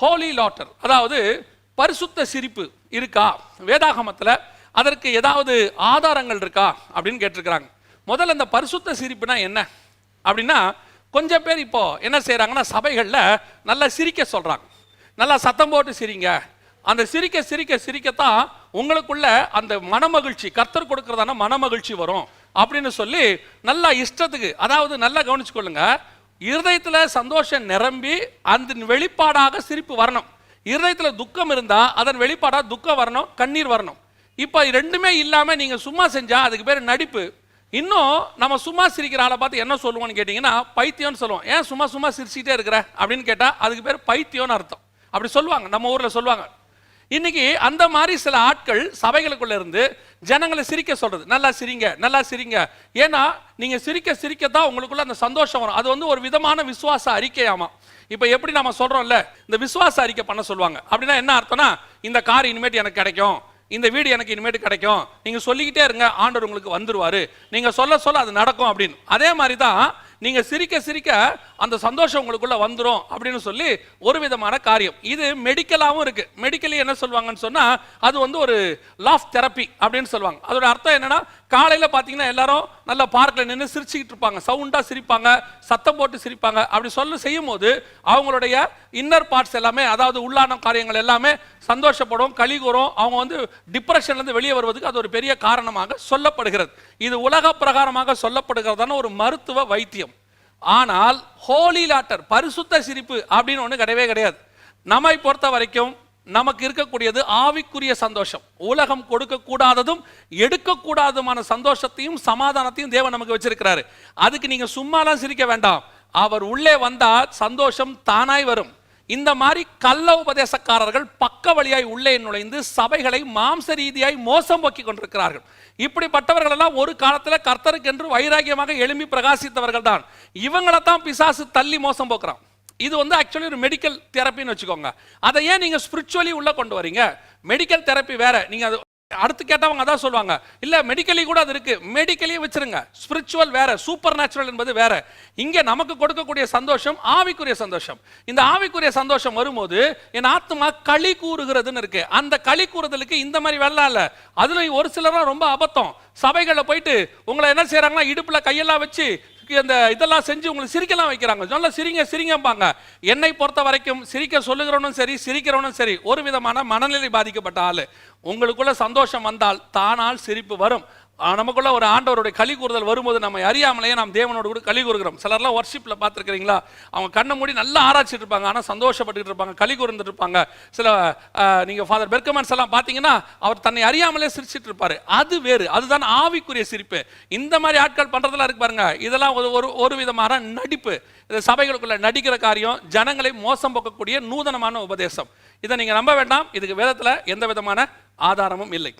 ஹோலி லாட்டர் அதாவது பரிசுத்த சிரிப்பு இருக்கா? வேதாகமத்தில் அதற்கு ஏதாவது ஆதாரங்கள் இருக்கா? அப்படின்னு கேட்டிருக்கிறாங்க. முதல்ல இந்த பரிசுத்த சிரிப்புனா என்ன? அப்படின்னா கொஞ்சம் பேர் இப்போ என்ன செய்கிறாங்கன்னா சபைகளில் நல்லா சிரிக்க சொல்கிறாங்க நல்லா சத்தம் போட்டு சிரிங்க. அந்த சிரிக்க சிரிக்க சிரிக்கத்தான் உங்களுக்குள்ள அந்த மனமகிழ்ச்சி கர்த்தர் கொடுக்கறதான மனமகிழ்ச்சி வரும் அப்படின்னு சொல்லி நல்லா இஷ்டத்துக்கு அதாவது நல்லா கவனிச்சுக்கொள்ளுங்க. இருதயத்தில் சந்தோஷம் நிரம்பி அந்த வெளிப்பாடாக சிரிப்பு வரணும். இருதயத்தில் துக்கம் இருந்தால் அதன் வெளிப்பாடாக துக்கம் வரணும் கண்ணீர் வரணும். இப்போ ரெண்டுமே இல்லாமல் நீங்கள் சும்மா செஞ்சால் அதுக்கு பேர் நடிப்பு. இன்னும் நம்ம சும்மா சிரிக்கிற ஆளை பார்த்து என்ன சொல்லுவோம்னு கேட்டிங்கன்னா பைத்தியம்னு சொல்லுவோம். ஏன் சும்மா சும்மா சிரிச்சுட்டே இருக்கிற? அப்படின்னு கேட்டால் அதுக்கு பேர் பைத்தியம்னு அர்த்தம். அப்படி சொல்லுவாங்க நம்ம ஊரில் சொல்லுவாங்க. இன்னைக்கு அந்த மாதிரி சில ஆட்கள் சபைகளுக்குள்ள இருந்து ஜனங்களை சிரிக்க சொல்றது. நல்லா சிரிங்க நல்லா சிரிங்க. ஏன்னா நீங்க சிரிக்க சிரிக்க தான் உங்களுக்குள்ள அந்த சந்தோஷம் வரும். அது வந்து ஒரு விதமான விசுவாச அறிக்கையாமா. இப்போ எப்படி நம்ம சொல்றோம்ல இந்த விசுவாச அறிக்கை பண்ண சொல்லுவாங்க. அப்படின்னா என்ன அர்த்தம்னா இந்த கார் இனிமேட்டு எனக்கு கிடைக்கும் இந்த வீடு எனக்கு இனிமேட்டு கிடைக்கும் நீங்க சொல்லிக்கிட்டே இருங்க ஆண்டவர் உங்களுக்கு வந்துருவாரு. நீங்க சொல்ல சொல்ல அது நடக்கும் அப்படின்னு. அதே மாதிரி தான் நீங்க சிரிக்க சிரிக்க அந்த சந்தோஷம் உங்களுக்குள்ள வந்துடும் அப்படின்னு சொல்லி ஒரு விதமான காரியம். இது மெடிக்கலாகவும் இருக்கு. மெடிக்கலி என்ன சொல்லுவாங்கன்னு சொன்னா அது வந்து ஒரு லாஃப் தெரப்பி அப்படின்னு சொல்லுவாங்க. அதோட அர்த்தம் என்னன்னா காலையில பாத்தீங்கன்னா எல்லாரும் நல்ல பார்க்கில் நின்று சிரிச்சுக்கிட்டு இருப்பாங்க. சவுண்டா சிரிப்பாங்க சத்தம் போட்டு சிரிப்பாங்க. அப்படி சொல்ல செய்யும் போது அவங்களுடைய இன்னர் பார்ட்ஸ் எல்லாமே அதாவது உள்ளான காரியங்கள் எல்லாமே சந்தோஷப்படும் களி கூறும். அவங்க வந்து டிப்ரெஷன்ல இருந்து வெளியே வருவதுக்கு அது ஒரு பெரிய காரணமாக சொல்லப்படுகிறது. இது உலக பிரகாரமாக சொல்லப்படுகிறதான ஒரு மருத்துவ வைத்தியம். ஆனால் ஹோலி லாட்டர் பரிசுத்த சிரிப்பு அப்படின்னு ஒன்று கிடையவே கிடையாது. நம்மை பொறுத்த வரைக்கும் நமக்கு இருக்கக்கூடியது ஆவிக்குரிய சந்தோஷம். உலகம் கொடுக்கக்கூடாததும் எடுக்கக்கூடாததுமான சந்தோஷத்தையும் சமாதானத்தையும் தேவன் நமக்கு வச்சிருக்கிறாரு. அதுக்கு நீங்கள் சும்மாலாம் சிரிக்க வேண்டாம். அவர் உள்ளே வந்தால் சந்தோஷம் தானாய் வரும். இந்த மாதிரி கள்ள உபதேசக்காரர்கள் பக்க வழியாய் உள்ளே நுழைந்து சபைகளை மாம்ச ரீதியாய் மோசம் போக்கி கொண்டிருக்கிறார்கள். இப்படிப்பட்டவர்கள் எல்லாம் ஒரு காலத்தில் கர்த்தருக்கென்று வைராகியமாக எழும்பி பிரகாசித்தவர்கள் தான் இவங்களை தான் பிசாசு தள்ளி மோசம் போக்குறான். இது வந்து ஆக்சுவலி ஒரு மெடிக்கல் தெரப்பின்னு வச்சுக்கோங்க. அதை ஏன் நீங்கள் ஸ்பிரிச்சுவலி உள்ளே கொண்டு வரீங்க? மெடிக்கல் தெரப்பி வேற. நீங்கள் அது அடுத்து கேட்டவங்க அதான் சொல்லுவாங்க. இல்ல மெடிக்கலி கூட அது இருக்கு. மெடிக்கலியே வச்சிருங்க. ஸ்பிரிச்சுவல் வேற சூப்பர் நேச்சுரல் என்பது வேற. இங்க நமக்கு கொடுக்கக்கூடிய சந்தோஷம் ஆவிக்குரிய சந்தோஷம். இந்த ஆவிக்குரிய சந்தோஷம் வரும்போது என் ஆத்மா களி கூறுகிறதுன்னு இருக்கு. அந்த களி கூறுதலுக்கு இந்த மாதிரி வெள்ளம் இல்ல. அதுல ஒரு சிலரும் ரொம்ப அபத்தம். சபைகளில் போயிட்டு உங்களை என்ன செய்யறாங்கன்னா இடுப்புல கையெல்லாம் வச்சு அந்த இதெல்லாம் செஞ்சு உங்களுக்கு சிரிக்கலாம் வைக்கிறாங்க. நல்லா சிரிங்க சிரிங்கம்பாங்க. என்னை பொறுத்த வரைக்கும் சிரிக்க சொல்லுகிறவனும் சரி சிரிக்கிறவனும் சரி ஒரு விதமான மனநிலை பாதிக்கப்பட்ட ஆள். உங்களுக்குள்ள சந்தோஷம் வந்தால் தானால் சிரிப்பு வரும். நமக்குள்ள ஒரு ஆண்டவருடைய களி கூறுதல் வரும்போது நம்ம அறியாமலேயே நாம் தேவனோடு கூட களி கூறுகிறோம். சிலர்லாம் ஒர்ஷிப்பில் பார்த்துருக்கிறீங்களா? அவங்க கண்ணை மூடி நல்லா ஆராய்ச்சிட்டு இருப்பாங்க. ஆனால் சந்தோஷப்பட்டுட்டு இருப்பாங்க. களி கூர்ந்துட்டு இருப்பாங்க. சில நீங்கள் ஃபாதர் பெர்கமன்ஸ் எல்லாம் பார்த்தீங்கன்னா அவர் தன்னை அறியாமலே சிரிச்சிட்டு இருப்பார். அது வேறு. அதுதான் ஆவிக்குரிய சிரிப்பு. இந்த மாதிரி ஆட்கள் பண்ணுறதெல்லாம் இருக்கு பாருங்க. இதெல்லாம் ஒரு ஒரு ஒரு விதமான நடிப்பு. இது சபைகளுக்குள்ள நடிக்கிற காரியம் ஜனங்களை மோசம் போக்கக்கூடிய நூதனமான உபதேசம். இதை நீங்கள் நம்ப வேண்டாம். இதுக்கு வேதத்தில் எந்த விதமான ஆதாரமும் இல்லை.